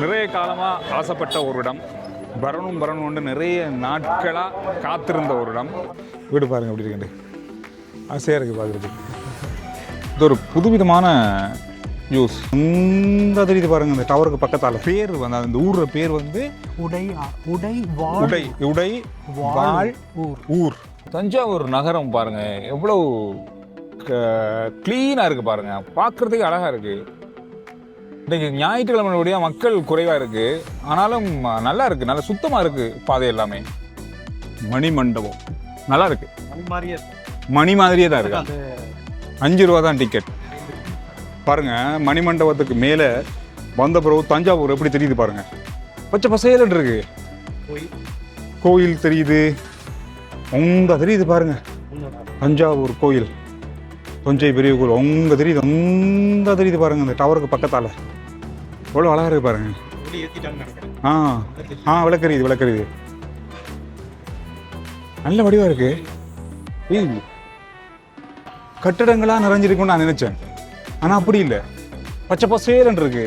நிறைய காலமாக ஆசைப்பட்ட ஒரு இடம் வரணும் வரணும்னு நிறைய நாட்களாக காத்திருந்த ஒரு இடம் வீடு பாருங்க எப்படி இருக்குண்டு ஆசையாக இருக்குது பார்க்குறதுக்கு இது ஒரு புதுவிதமான யூஸ் இந்த தெரியுது பாருங்க இந்த டவருக்கு பக்கத்தால். பேர் வந்து அந்த ஊரோட பேர் வந்து உடை உடை உடை உடை வாழ் ஊர். ஊர். தஞ்சாவூர் நகரம் பாருங்க எவ்வளவு க்ளீனாக இருக்கு பாருங்க. பார்க்கறதுக்கு அழகா இருக்கு. இன்னைக்கு ஞாயிற்றுக்கிழமையுடைய மக்கள் குறைவா இருக்கு. ஆனாலும் நல்லா இருக்கு. நல்லா சுத்தமா இருக்கு பாதை எல்லாமே. மணி மண்டபம் நல்லா இருக்கு. மாதிரியே மணி மாதிரியே தான் இருக்கு. அஞ்சு ரூபா தான் டிக்கெட் பாருங்க மணிமண்டபத்துக்கு மேலே வந்த பிறகு தஞ்சாவூர் எப்படி தெரியுது பாருங்க. பச்சை பசேலன் இருக்கு. கோயில். தெரியுது. உங்க தெரியுது பாருங்க. தஞ்சாவூர் கோயில். தஞ்சை பெரிய கோயில் உங்க தெரியுது உங்க தெரியுது பாருங்க இந்த டவருக்கு பக்கத்தால. எவ்வளோ அழகா இருக்கு பாருங்க. ஆ ஆ விளக்கறியுது விளக்கறியுது நல்ல வடிவா இருக்கு. ஏய், கட்டடங்களா நிறைஞ்சிருக்கும்னு நான் நினைச்சேன். ஆனா அப்படி இல்லை. பச்சை பசேலன் இருக்கு.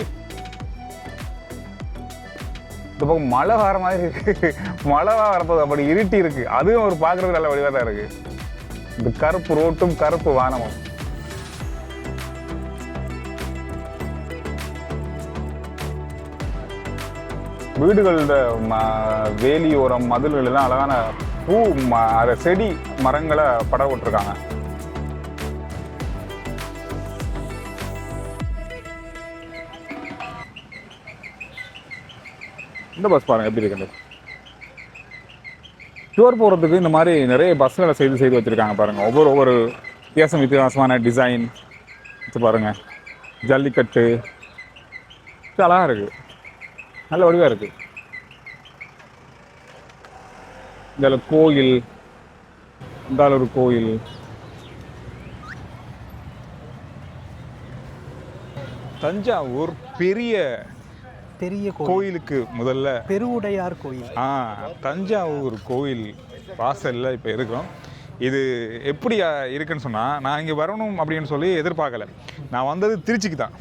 இந்த பக்கம் மழை வர மாதிரி இருக்கு. மழை வரப்போது அப்படி இருட்டி இருக்கு. அதுவும் ஒரு பார்க்கறது நல்ல வடிவாக தான் இருக்கு. இந்த கருப்பு ரோட்டும் கருப்பு வானமும். வீடுகளோட ம- வேலியோரம் மதில்கள் எல்லாம் அழகான பூ ம- செடி மரங்களை பட விட்டுருக்காங்க. இந்த பஸ் பாருங்க எப்படி இருக்குது டூர் போகிறதுக்கு இந்த மாதிரி நிறைய பஸ்களை செய்து செய்து வச்சுருக்காங்க பாருங்க. ஒவ்வொரு ஒவ்வொரு வித்தியாசம் வித்தியாசமான டிசைன் பாருங்கள் ஜல்லிக்கட்டு. அழகாக அழகா இருக்கு. நல்ல வடிவா இருக்கு. இதில் கோயில் இந்தால ஒரு கோயில். தஞ்சாவூர் பெரிய பெரிய கோயில். கோயிலுக்கு முதல்ல. பெருவுடையார் கோயில். ஆ தஞ்சாவூர் கோயில் வாசல்ல இப்போ இருக்கோம். இது எப்படி இருக்குன்னு சொன்னால் நான் இங்கே வரணும் அப்படின்னு சொல்லி எதிர்பார்க்கல. நான் வந்தது திருச்சிக்கு தான்.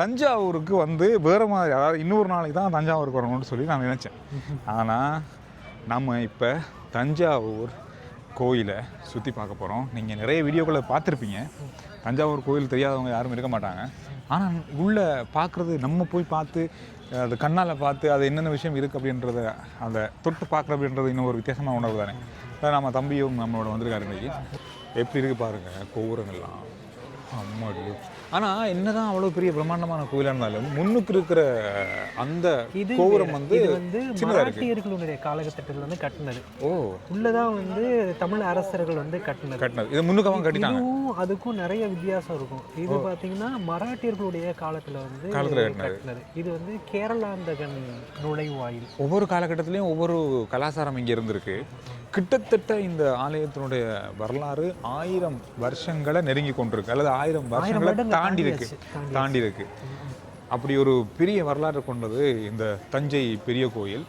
தஞ்சாவூருக்கு வந்து வேறு மாதிரி அதாவது இன்னொரு நாளைக்கு தான் தஞ்சாவூருக்கு வரணும்னு சொல்லி நான் நினச்சேன். ஆனால் நம்ம இப்போ தஞ்சாவூர் கோயிலை சுற்றி பார்க்க போகிறோம் நீங்கள் நிறைய வீடியோக்களை பார்த்துருப்பீங்க. தஞ்சாவூர் கோயில் தெரியாதவங்க யாரும் இருக்க மாட்டாங்க. ஆனால் உள்ளே பார்க்குறது நம்ம போய் பார்த்து அது கண்ணால் பார்த்து அது என்னென்ன விஷயம் இருக்குது அப்படின்றத அந்த தொட்டு பார்க்குற அப்படின்றது இன்னும் ஒரு வித்தியாசமான உணர்வு தானே. அதான் நம்ம தம்பியும் நம்மளோட வந்திருக்காரு இன்றைக்கி எப்படி இருக்குது பாருங்கள் கோபுரங்கள்லாம். அம்மாடி. ஆனால் என்னதான் அவ்வளோ பெரிய பிரம்மாண்டமான கோயிலாக இருந்தாலும் முன்னுக்கு இருக்கிற அந்த இது கோபுரம். வந்து இது வந்து மராட்டியர்களுடைய காலகட்டத்தில் வந்து கட்டினது. ஓ. உள்ளதான் வந்து தமிழ் அரசர்கள் வந்து கட்டினது. கட்டினது. இது முன்னுக்கு அவங்க இதுவும் அதுக்கும் நிறைய வித்தியாசம் இருக்கும். இது பாத்தீங்கன்னா மராட்டியர்களுடைய காலத்துல வந்து காலத்துல. கட்டினது. இது வந்து கேரளாந்தகன் நுழைவாயில். ஒவ்வொரு காலகட்டத்திலையும் ஒவ்வொரு கலாச்சாரம் இங்கே இருந்திருக்கு. கிட்டத்தட்ட இந்த ஆலயத்தினுடைய வரலாறு ஆயிரம் வருஷங்களை நெருங்கி கொண்டிருக்கு. அல்லது ஆயிரம் வருஷங்களை தாண்டி இருக்கு. தாண்டி இருக்கு. அப்படி ஒரு பெரிய வரலாறு கொண்டது இந்த தஞ்சை பெரிய கோயில்.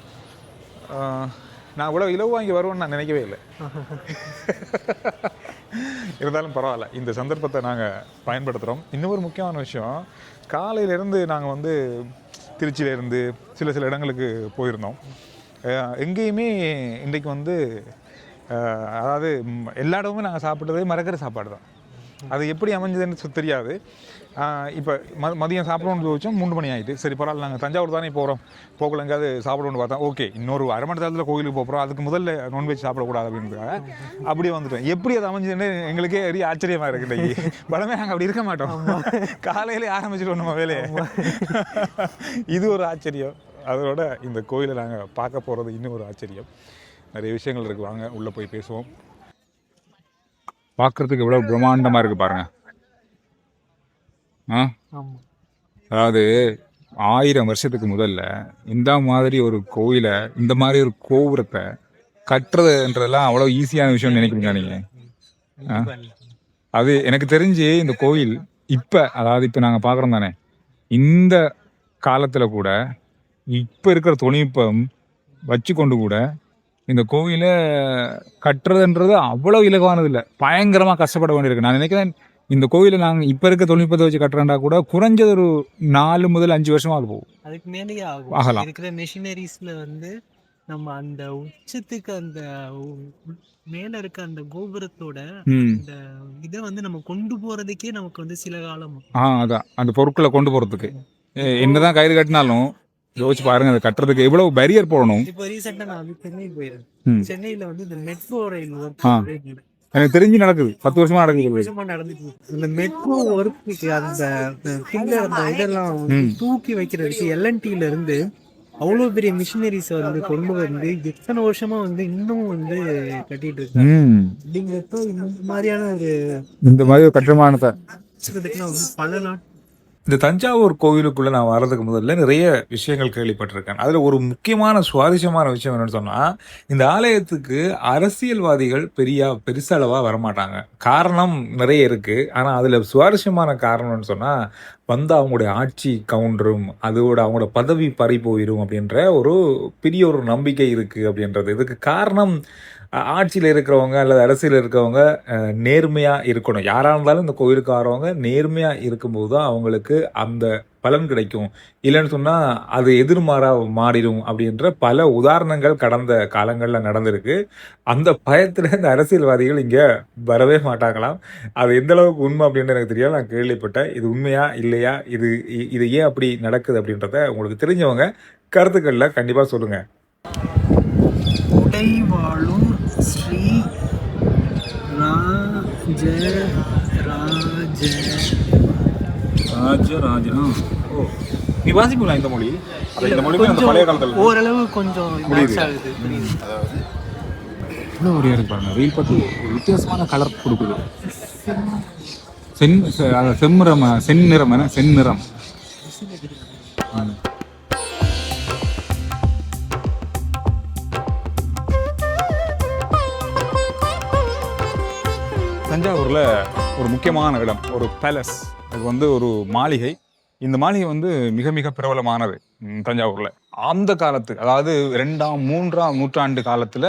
நான் இவ்வளோ இலவா இங்கே வருவேன்னு நான் நினைக்கவே இல்லை. இருந்தாலும் பரவாயில்ல. இந்த சந்தர்ப்பத்தை நாங்கள் பயன்படுத்துகிறோம் இன்னொரு முக்கியமான விஷயம் காலையிலேருந்து நாங்கள் வந்து திருச்சியிலேருந்து சில சில இடங்களுக்கு போயிருந்தோம். எங்கேயுமே இன்றைக்கு வந்து அதாவது எல்லா இடமுமே நாங்கள் சாப்பிட்டதே மரக்கறி சாப்பாடு தான். அது எப்படி அமைஞ்சதுன்னு தெரியாது. இப்போ ம மதியம் சாப்பிடணும்னு வச்சோம் மூணு மணி ஆகிட்டு சரி பரவாயில்ல நாங்கள் தஞ்சாவூர் தானே போகிறோம் போகல எங்கேயாவது சாப்பிடணும்னு பார்த்தா ஓகே இன்னொரு அரை மணி நேரத்தில் கோயிலுக்கு போகிறோம் அதுக்கு முதல்ல நான்வெஜ் சாப்பிடக்கூடாது அப்படின்றதுக்காக அப்படியே வந்துட்டோம். எப்படி அது அமைஞ்சதுன்னு எங்களுக்கே பெரிய ஆச்சரியமாக இருக்கு இன்னைக்கு பலமே நாங்கள் அப்படி இருக்க மாட்டோம். காலையிலே ஆரம்பிச்சிடுவோம் நம்ம வேலையை. இது ஒரு ஆச்சரியம். அதோட இந்த கோயிலை நாங்கள் பார்க்க போகிறது இன்னும் ஒரு ஆச்சரியம். நிறைய விஷயங்கள் இருக்குது வாங்க உள்ளே போய் பேசுவோம். பார்க்குறதுக்கு எவ்வளோ பிரம்மாண்டமாக இருக்குது பாருங்க. ஆ? அதாவது ஆயிரம் வருஷத்துக்கு முதல்ல இந்த மாதிரி ஒரு கோயிலை இந்த மாதிரி ஒரு கோபுரத்தை கட்டுறதுன்றதெல்லாம் அவ்வளோ ஈஸியான விஷயம்னு நினைக்கிறீங்களா நீங்கள் அது எனக்கு தெரிஞ்சு இந்த கோயில் இப்போ அதாவது இப்போ நாங்கள் பார்க்குறோம் தானே இந்த காலத்தில் கூட இப்போ இருக்கிற தொழில்நுட்பம் வச்சு கொண்டு கூட இந்த கோயிலை கட்டுறதுன்றது அவ்வளோ இலகுவானது இல்லை பயங்கரமாக கஷ்டப்பட வேண்டியிருக்கு. நான் நினைக்கிறேன் இந்த கோயிலை நாங்கள் இப்போ இருக்க தொழில்நுட்பத்தை வச்சு கட்டுறேன்டா கூட குறைஞ்சது ஒரு நாலு முதல் அஞ்சு வருஷமா அது போகும். அதுக்கு மேலேயே ஆகும். ஆகலாம். இருக்கிற மெஷினரிஸ்ல வந்து நம்ம அந்த உச்சத்துக்கு அந்த மேல இருக்க அந்த கோபுரத்தோட ம். இந்த இதை வந்து நம்ம கொண்டு போறதுக்கே நமக்கு வந்து சில காலம். ஆ அதான். அந்த பொருட்களை கொண்டு போகிறதுக்கு என்னதான் கயிறு கட்டினாலும் யோசிச்சு பாருங்க அதை கட்டுறதுக்கு எவ்வளவு பேரியர் போடணும் இப்போ ரீசெண்டா நான் வந்து சென்னை ம். போயிருந்தேன் சென்னையில வந்து இந்த மெட்ரோ ரயில். ஒர்க் எனக்கு தெரிஞ்சு நடக்குது பத்து வருஷமா நடக்குது வருஷமா நடந்துட்டு. இந்த மெட்ரோ ஒர்க்குக்கு அந்த பின்ன அந்த இதெல்லாம். தூக்கி வைக்கிறதுக்கு எல்என்டில இருந்து அவ்வளோ பெரிய மிஷினரிஸ் வந்து கொண்டு வந்து எத்தனை வருஷமா வந்து இன்னும் வந்து கட்டிட்டு இருக்காங்க அப்படிங்கிறப்ப இந்த மாதிரியான ஒரு இந்த மாதிரி ஒரு கட்டுமானத்தை பல நாட் இந்த தஞ்சாவூர் கோவிலுக்குள்ள நான் வர்றதுக்கு முதல்ல நிறைய விஷயங்கள் கேள்விப்பட்டிருக்கேன். அதில் ஒரு முக்கியமான சுவாரஸ்யமான விஷயம் என்னன்னு சொன்னால் இந்த ஆலயத்துக்கு அரசியல்வாதிகள் பெரியா பெருசளவாக வரமாட்டாங்க. காரணம் நிறைய இருக்குது ஆனால் அதில் சுவாரஸ்யமான காரணம்னு சொன்னால் வந்து அவங்களுடைய ஆட்சி கவுண்டரும் அதோட அவங்களோட பதவி பறி போயிடும் அப்படின்ற ஒரு பெரிய ஒரு நம்பிக்கை இருக்குது அப்படின்றது. இதுக்கு காரணம் ஆட்சியில் இருக்கிறவங்க அல்லது அரசியல் இருக்கிறவங்க நேர்மையாக இருக்கணும். யாராக இருந்தாலும் இந்த கோயிலுக்கு வரவங்க நேர்மையாக இருக்கும்போது தான் அவங்களுக்கு அந்த பலன் கிடைக்கும். இல்லைன்னு சொன்னால் அது எதிர்மாறாக மாறிடும் அப்படின்ற பல உதாரணங்கள் கடந்த காலங்களில் நடந்திருக்கு. அந்த பயத்தில் இந்த அரசியல்வாதிகள் இங்கே வரவே மாட்டாங்களாம். அது எந்த அளவுக்கு உண்மை அப்படின்னு எனக்கு தெரியாது. நான் கேள்விப்பட்டேன். இது உண்மையா இல்லையா? இது இ- இது ஏன் அப்படி நடக்குது அப்படின்றத உங்களுக்கு தெரிஞ்சவங்க கருத்துக்களில் கண்டிப்பாக சொல்லுங்கள் ராஜ ராஜ ராஜராஜனா. ஓ. நீ வாசிப்பீங்களா இந்த மொழி? அது இந்த மொழி அந்த பழைய காலத்துல. ஓரளவு கொஞ்சம் புரியுது. புரியுது. இன்னும் ஒரு இருக்கு பாருங்க. பட்டு ஒரு வித்தியாசமான கலர் கொடுக்குது. சென் செ- அத செம்மிரம் செந்நிறம் செந்நிறம் தஞ்சாவூரில் ஒரு முக்கியமான இடம் ஒரு பேலஸ் அது வந்து ஒரு மாளிகை. இந்த மாளிகை வந்து மிக மிக பிரபலமானது தஞ்சாவூரில். அந்த காலத்து அதாவது ரெண்டாம் மூன்றாம் நூற்றாண்டு காலத்தில்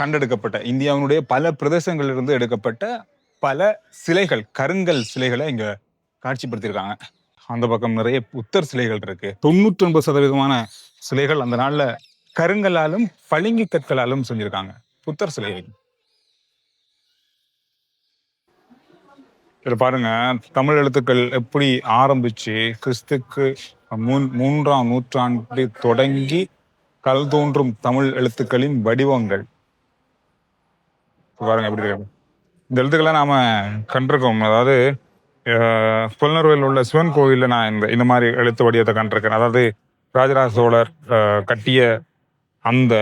கண்டெடுக்கப்பட்ட இந்தியாவினுடைய பல பிரதேசங்களிலிருந்து எடுக்கப்பட்ட பல சிலைகள் கருங்கல் சிலைகளை இங்கே காட்சிப்படுத்தியிருக்காங்க. அந்த பக்கம் நிறைய புத்தர் சிலைகள் இருக்கு. தொண்ணூற்றி ஒன்பது சதவீதமான சிலைகள் அந்த நாளில் கருங்கல்லாலும் பளிங்கு கற்களாலும் செஞ்சுருக்காங்க. புத்தர் சிலைகள். இதில் பாருங்க. தமிழ் எழுத்துக்கள் எப்படி ஆரம்பிச்சு கிறிஸ்துக்கு மூன் மூன்றாம் நூற்றாண்டு தொடங்கி கல் தோன்றும் தமிழ் எழுத்துக்களின் வடிவங்கள். பாருங்க எப்படி இருக்கு. இந்த எழுத்துக்களை நாம கண்டிருக்கோம். அதாவது அஹ், உள்ள சிவன் கோவிலில் நான் இந்த இந்த மாதிரி எழுத்து வடிவத்தை கண்டிருக்கேன். அதாவது ராஜராஜ சோழர் கட்டிய அந்த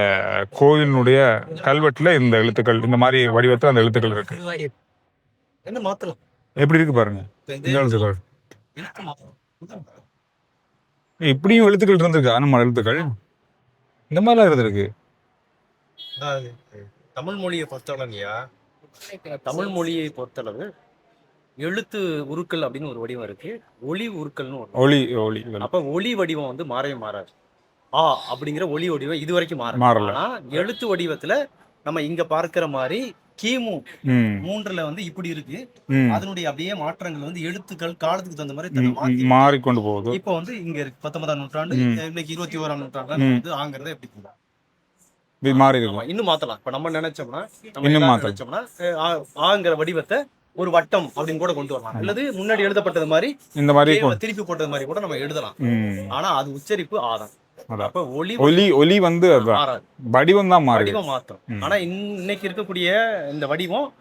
கோயிலினுடைய கல்வெட்டில் இந்த எழுத்துக்கள் இந்த மாதிரி வடிவத்தில் அந்த எழுத்துக்கள் இருக்கு. என்ன மாத்தலாம்? எப்படி இருக்கு பாருங்க. இப்படியும் எழுத்துக்கள் இருந்திருக்கு நம்ம எழுத்துக்கள். இந்த மாதிரிலாம் இருந்திருக்கு. தமிழ் மொழியை பொறுத்தளவுயா தமிழ் மொழியை பொறுத்தளவு எழுத்து உருக்கள் அப்படின்னு ஒரு வடிவம் இருக்கு. ஒளி உருக்கள்னு ஒரு ஒளி ஒளி. அப்ப ஒளி வடிவம் வந்து மாறவே மாறாது. ஆ அப்படிங்கிற ஒளி வடிவம் இது வரைக்கும் மாறல. எழுத்து வடிவத்துல நம்ம இங்க பார்க்கிற மாதிரி கிமு மூன்றுல வந்து இப்படி இருக்கு. அதனுடைய அப்படியே மாற்றங்கள் வந்து எழுத்துக்கள் காலத்துக்கு தகுந்த மாதிரி மாறிக்கொண்டு போகுது. இப்போ வந்து இங்க இருக்கு. பத்தொன்பதாம் நூற்றாண்டு. இன்னைக்கு இருபத்தி ஓராம் நூற்றாண்டு. வந்து ஆங்கிறத எப்படி மாறி இருக்கும் இன்னும் மாத்தலாம். இப்ப நம்ம நினைச்சோம்னா இன்னும். நினைச்சோம்னா ஆங்கிற வடிவத்தை ஒரு வட்டம் அப்படின்னு கூட கொண்டு வரலாம். அல்லது முன்னாடி எழுதப்பட்டது மாதிரி இந்த மாதிரி திருப்பி போட்டது மாதிரி கூட நம்ம எழுதலாம். ஆனா அது உச்சரிப்பு ஆதான் அதான். ஒளி ஒலி ஒலி வந்து அதான் வடிவம் தான் மாறி வடிவம் மாத்தம். ம். ஆனா இன்- இன்னைக்கு இருக்கக்கூடிய இந்த வடிவம்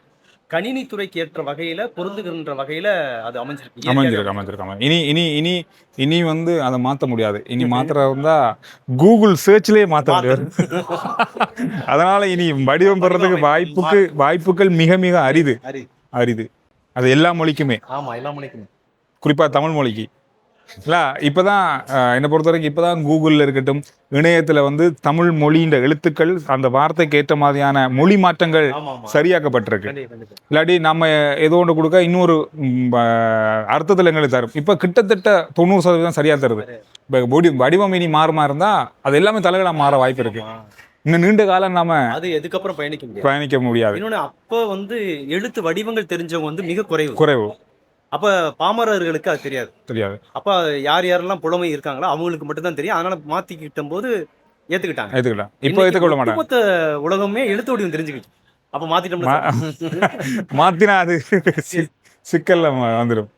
கணினி துறைக்கு ஏற்ற வகையில பொருந்துகின்ற வகையில அது அமைஞ்சிருக்கு. அமைஞ்சிருக்கு அமைஞ்சிருக்கு. இனி இனி இனி இனி வந்து அதை மாத்த முடியாது. இனி மாத்துறதா இருந்தா கூகுள் சர்ச்லயே மாத்த முடியாது. அதனால இனி வடிவம் பெறதுக்கு வாய்ப்புக்கு வாய்ப்புகள் மிக மிக அரிது. அரி. அரிது. அது எல்லா மொழிக்குமே. ஆமா எல்லா மொழிக்கும். குறிப்பா தமிழ் மொழிக்கு. இல்ல இப்பதான் அஹ், என்னை பொறுத்த வரைக்கும் இப்பதான் கூகுள்ல இருக்கட்டும் இணையத்துல வந்து தமிழ் மொழியின் எழுத்துக்கள் அந்த வார்த்தைக்கு ஏற்ற மாதிரியான மொழி மாற்றங்கள் சரியாக்கப்பட்டிருக்கு. இல்லாட்டி நம்ம ஏதோ ஒன்று கொடுக்க இன்னொரு அர்த்தத்தில் எங்களுக்கு தரும். இப்போ கிட்டத்தட்ட தொண்ணூறு சதவீதம் சரியா தருது. இப்போ வடி வடிவம் இனி மாறுமா இருந்தா அது எல்லாமே தலைகளா மாற வாய்ப்பு இருக்கு. ஆமா. இன்னும் நீண்ட காலம் நாம அது எதுக்கப்புறம் பயணிக்க முடியாது. பயணிக்க முடியாது. இன்னொன்னு அப்ப வந்து எழுத்து வடிவங்கள் தெரிஞ்சவங்க வந்து மிக குறைவு. குறைவு. அப்ப பாமரர்களுக்கு அது தெரியாது. தெரியாது. அப்ப யார் யாரெல்லாம் புலமை இருக்காங்களோ அவங்களுக்கு மட்டும்தான் தெரியும். அதனால மாத்திக்கிட்ட போது ஏத்துக்கிட்டாங்க. ஏத்துக்கலாம் இப்போ ஏத்துக்கொள்ள மாட்டாங்க. ஒட்டுமொத்த உலகமே எழுத்து வடிவம் தெரிஞ்சுக்கிச்சு. அப்ப சார். மாத்தினா அது சிக்கல்ல வந்துடும்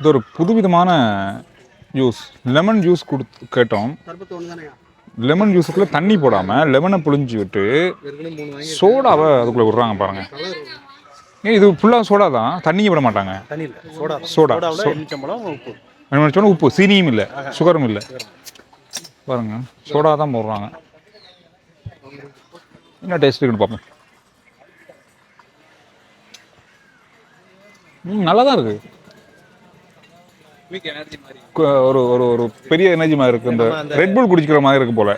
இது ஒரு புதுவிதமான ஜூஸ் லெமன் ஜூஸ் கொடுத்து கேட்டோம். லெமன் ஜூஸுக்குள்ள தண்ணி போடாம லெமனை புழிஞ்சு விட்டு சோடாவை அதுக்குள்ள விடுறாங்க பாருங்க. ஏன் இது ஃபுல்லாக சோடா தான். தண்ணியை விட மாட்டாங்க. தண்ணி இல்ல சோடா. சோடா. எலுமிச்சம்பழம் உப்பு. சொன்னா உப்பு. சீனியும் இல்லை. சுகரும் இல்லை. பாருங்க. சோடா தான் போடுறாங்க. என்ன டேஸ்ட் இருக்குன்னு பார்ப்போம் ம் நல்லா தான் இருக்கு கு- ஒரு ஒரு ஒரு பெரிய எனர்ஜி மாதிரி இருக்கு. இந்த நம்ம அந்த- ரெட் புல் குடிக்கிற மாதிரி இருக்கு போல.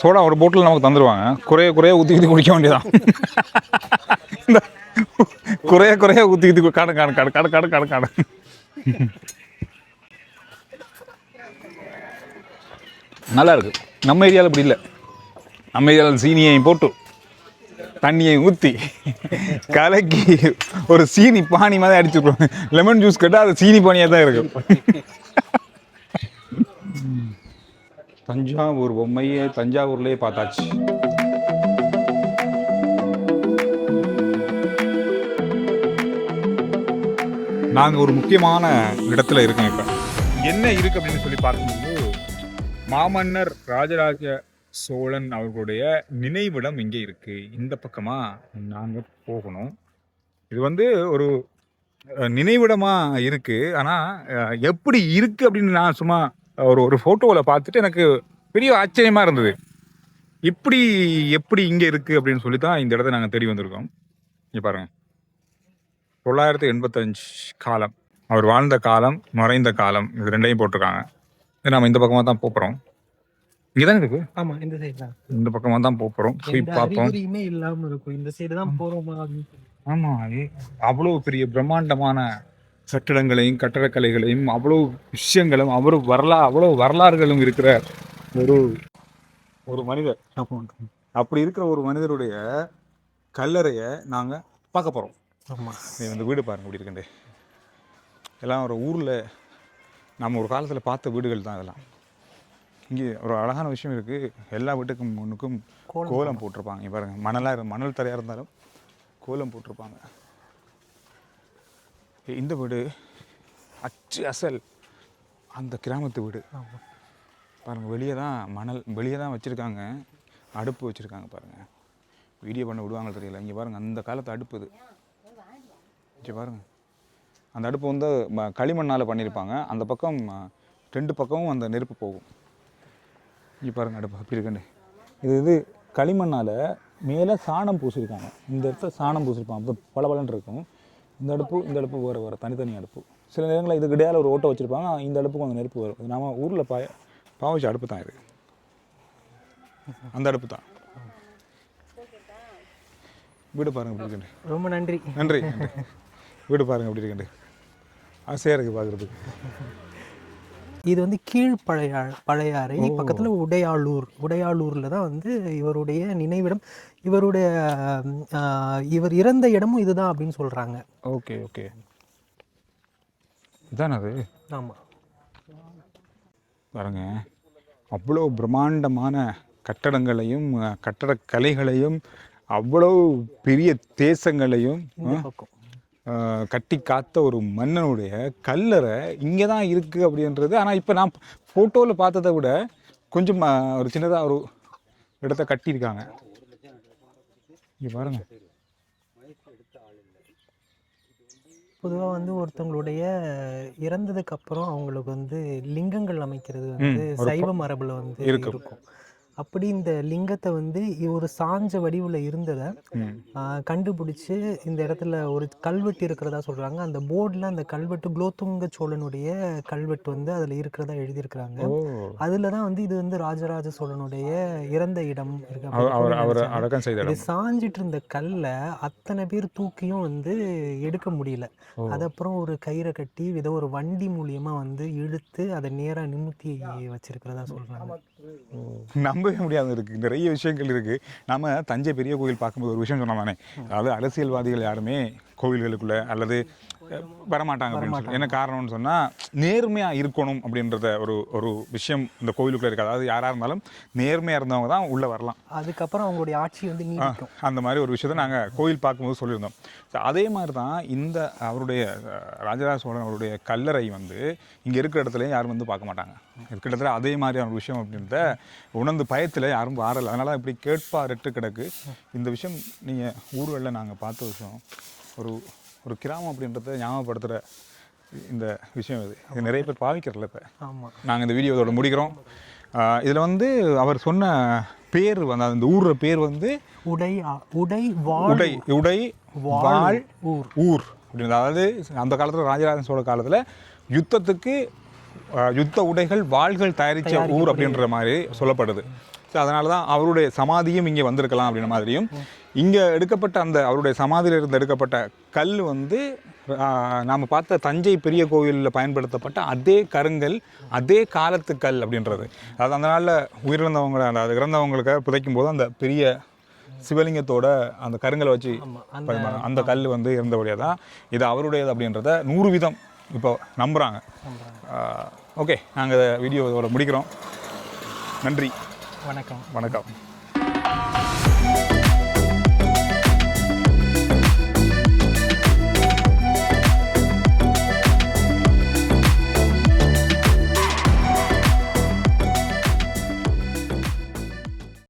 சோடா ஒரு போட்டில் நமக்கு தந்துடுவாங்க குறைய குறைய ஊற்றி ஊற்றி குடிக்க வேண்டியதான் இந்த குறைய குறைய ஊற்றிக்கிட்டு ஊற்றி காடு காடு காடு காடு காடு காடு காடு நல்லா இருக்கு நம்ம ஏரியாவில் இப்படி இல்லை. நம்ம ஏரியாவில் சீனியையும் போட்டு தண்ணியை ஊற்றி கலக்கி ஒரு சீனி பானி மாதிரி அடிச்சுடுவோம் லெமன் ஜூஸ் கேட்டால் அது சீனி பானியாக தான் இருக்கும் தஞ்சாவூர் பொம்மையை தஞ்சாவூர்லேயே பார்த்தாச்சு. நாங்கள் ஒரு முக்கியமான இடத்துல இருக்கோம் இப்போ. என்ன இருக்கு அப்படின்னு சொல்லி பார்க்கும்போது மாமன்னர் ராஜராஜ சோழன் அவர்களுடைய நினைவிடம் இங்கே இருக்கு. இந்த பக்கமா நாங்கள் போகணும். இது வந்து ஒரு நினைவிடமாக நினைவிடமா இருக்கு. ஆனால் எப்படி இருக்கு அப்படின்னு நான் சும்மா ஒரு ஒரு ஃபோட்டோவில் பார்த்துட்டு எனக்கு பெரிய ஆச்சரியமாக இருந்தது. இப்படி எப்படி இங்கே இருக்குது அப்படின்னு சொல்லி தான் இந்த இடத்த நாங்கள் தேடி வந்திருக்கோம். இங்கே பாருங்கள் தொள்ளாயிரத்தி எண்பத்தஞ்சு காலம். அவர் வாழ்ந்த காலம் மறைந்த காலம் இது ரெண்டையும் போட்டிருக்காங்க. இது நம்ம இந்த பக்கமாக தான் போகிறோம் இங்கே தானே இருக்கு? ஆமா இந்த சைடு தான். இந்த பக்கமாக தான் போகிறோம் போய் பார்ப்போம். அறிகுறியுமே இல்லாம இருக்கும். இந்த சைடு தான் போறோமா அப்படின்னு சொல்லி. ஆமா ஏ- அவ்வளவு பெரிய பிரம்மாண்டமான கட்டிடங்களையும் கட்டடக்கலைகளையும் அவ்வளவு விஷயங்களும் அவ்வளவு வரலா அவ்வளவு வரலாறுகளும் இருக்கிற ஒரு ஒரு மனிதர். அப்படி இருக்கிற ஒரு மனிதருடைய கல்லறையை நாங்க பார்க்க போறோம். ஆமா. நீ வந்து வீடு பாருங்க இப்படி இருக்குண்டு. எல்லாம் ஒரு ஊர்ல நம்ம ஒரு காலத்துல பார்த்த வீடுகள் தான் இதெல்லாம். இங்கே ஒரு அழகான விஷயம் இருக்கு. எல்லா வீட்டுக்கும் முன்னுக்கும் கோலம் போட்டிருப்பாங்க. இங்க பாருங்க மணலா இரு- மணல் தரையா இருந்தாலும் கோலம் போட்டிருப்பாங்க. இந்த வீடு அச்சு அசல் அந்த கிராமத்து வீடு. ஆமா. பாருங்க வெளியே தான் மணல் வெளியே தான் வச்சுருக்காங்க. அடுப்பு வச்சுருக்காங்க பாருங்க. வீடியோ பண்ண விடுவாங்க தெரியல. இங்கே பாருங்க அந்த காலத்து அடுப்பு இது. இங்கே பாருங்க. அந்த அடுப்பு வந்து களிமண்ணால் பண்ணியிருப்பாங்க அந்த பக்கம் ரெண்டு பக்கமும் அந்த நெருப்பு போகும். இங்கே பாருங்க அடுப்பு அப்படி இருக்குண்டு இது இது களிமண்ணால் மேலே சாணம் பூசியிருக்காங்க இந்த இடத்துல சாணம் பூசியிருப்பாங்க அப்போ பளபளன்னு இருக்கும். இந்த அடுப்பு இந்த அடுப்பு வேறு வேறு தனித்தனி அடுப்பு. சில நேரங்களில் இதுக்கு இடையால ஒரு ஓட்டை வச்சுருப்பாங்க. இந்த அடுப்புக்கு அந்த நெருப்பு வரும். நாம ஊரில் பாய பாவச்ச அடுப்பு தான் இது. அந்த அடுப்பு தான் வீடு பாருங்க எப்படி இருக்குண்டு ரொம்ப நன்றி. நன்றி நன்றி. வீடு பாருங்க எப்படி இருக்குண்டு ஆசையாக இருக்குது பார்க்குறதுக்கு இது வந்து கீழ் பழையா பழையாறை பக்கத்துல உடையாளூர். உடையாளூர்ல தான் வந்து இவருடைய நினைவிடம் இவருடைய இவர் இறந்த இடமும் இதுதான் அப்படின்னு சொல்றாங்க. Okay okay. இதானே அது? ஆமா. பாருங்க. அவ்வளோ பிரம்மாண்டமான கட்டடங்களையும் கட்டடக்கலைகளையும் அவ்வளோ பெரிய தேசங்களையும் பக்கம். கட்டி காத்த ஒரு மன்னனுடைய கல்லறை இங்கே தான் இருக்குது அப்படின்றது. ஆனால் இப்போ நான் ஃபோட்டோவில் பார்த்ததை விட கொஞ்சம் ஒரு சின்னதாக ஒரு இடத்த கட்டியிருக்காங்க. இங்கே பாருங்க. பொதுவா வந்து ஒருத்தவங்களுடைய இறந்ததுக்கு அப்புறம் அவங்களுக்கு வந்து லிங்கங்கள் அமைக்கிறது வந்து சைவ மரபுல வந்து இருக்கும். அப்படி இந்த லிங்கத்தை வந்து ஒரு சாஞ்ச வடிவுல இருந்ததை கண்டுபிடிச்சு இந்த இடத்துல ஒரு கல்வெட்டு இருக்கிறதா சொல்றாங்க. அந்த போர்டில் அந்த கல்வெட்டு குலோத்துங்க சோழனுடைய கல்வெட்டு வந்து அதுல இருக்கிறதா எழுதியிருக்கிறாங்க. அதுல தான் வந்து இது வந்து ராஜராஜ சோழனுடைய இறந்த இடம் இருக்கு சாஞ்சிட்டு இருந்த கல்லை அத்தனை பேர் தூக்கியும் வந்து எடுக்க முடியல. ஓ. அது அப்புறம் ஒரு கயிறை கட்டி ஏதோ ஒரு வண்டி மூலியமா வந்து இழுத்து அதை நேரா நிமித்தி வச்சிருக்கிறதா சொல்றாங்க. நம்ம நம்பவே முடியாது இருக்குது நிறைய விஷயங்கள் இருக்குது நம்ம தஞ்சை பெரிய கோயில் பார்க்கும்போது ஒரு விஷயம் சொன்னோம் தானே அதாவது அரசியல்வாதிகள் யாருமே கோவில்களுக்குள்ளே அல்லது வரமாட்டாங்க அப்படின்னு சொல்லி. என்ன காரணம்னு சொன்னால் நேர்மையாக இருக்கணும் அப்படின்றத ஒரு ஒரு விஷயம் இந்த கோவிலுக்குள்ளே இருக்குது அதாவது யாராக இருந்தாலும் நேர்மையாக இருந்தவங்க தான் உள்ளே வரலாம். அதுக்கப்புறம் அவங்களுடைய ஆட்சி வந்து அந்த மாதிரி ஒரு விஷயத்தை நாங்கள் கோயில் பார்க்கும்போது சொல்லியிருந்தோம். அதே மாதிரி தான் இந்த அவருடைய ராஜராஜ சோழன் அவருடைய கல்லறை வந்து இங்கே இருக்கிற இடத்துலையும் யாரும் வந்து பார்க்க மாட்டாங்க. இருக்கிற இடத்துல அதே மாதிரியான ஒரு விஷயம் அப்படின்றத உணர்ந்து பயத்தில் யாரும் வரல. அதனால தான் இப்படி கேட்பாரட்டு கிடக்கு. இந்த விஷயம் நீங்கள் ஊர்களில் நாங்கள் பார்த்த விஷயம். ஒரு ஒரு கிராமம் அப்படின்றத ஞாபகப்படுத்துகிற இந்த விஷயம் இது. இது நிறைய பேர் பாவிக்கிறல இப்போ. ஆமாம் நாங்கள் இந்த வீடியோ இதோட முடிக்கிறோம் இதில் வந்து அவர் சொன்ன பேர் வந்து அந்த ஊரோட பேர் வந்து உடை உடை உடை உடை வாழ் ஊர். ஊர் அப்படின்னு அதாவது அந்த காலத்தில் ராஜராஜ சோழ காலத்தில் யுத்தத்துக்கு யுத்த உடைகள் வாள்கள் தயாரித்த ஊர் அப்படின்ற மாதிரி சொல்லப்படுது. ஸோ அதனால தான் அவருடைய சமாதியும் இங்கே வந்திருக்கலாம் அப்படின்ற மாதிரியும். இங்கே எடுக்கப்பட்ட அந்த அவருடைய சமாதியில் இருந்து எடுக்கப்பட்ட கல் வந்து நாம் பார்த்த தஞ்சை பெரிய கோவிலில் பயன்படுத்தப்பட்ட அதே கருங்கல் அதே காலத்து கல் அப்படின்றது. அது அந்த நாளில் உயிரிழந்தவங்களை அதாவது இறந்தவங்களுக்கு புதைக்கும் போது அந்த பெரிய சிவலிங்கத்தோட அந்த கருங்கலை வச்சு. அந்த கல் வந்து இருந்தபடியாக தான் இது அவருடையது அப்படின்றத நூறு வீதம் இப்போ நம்புகிறாங்க ஓகே நாங்கள் வீடியோ இதோட முடிக்கிறோம். நன்றி. வணக்கம். வணக்கம்.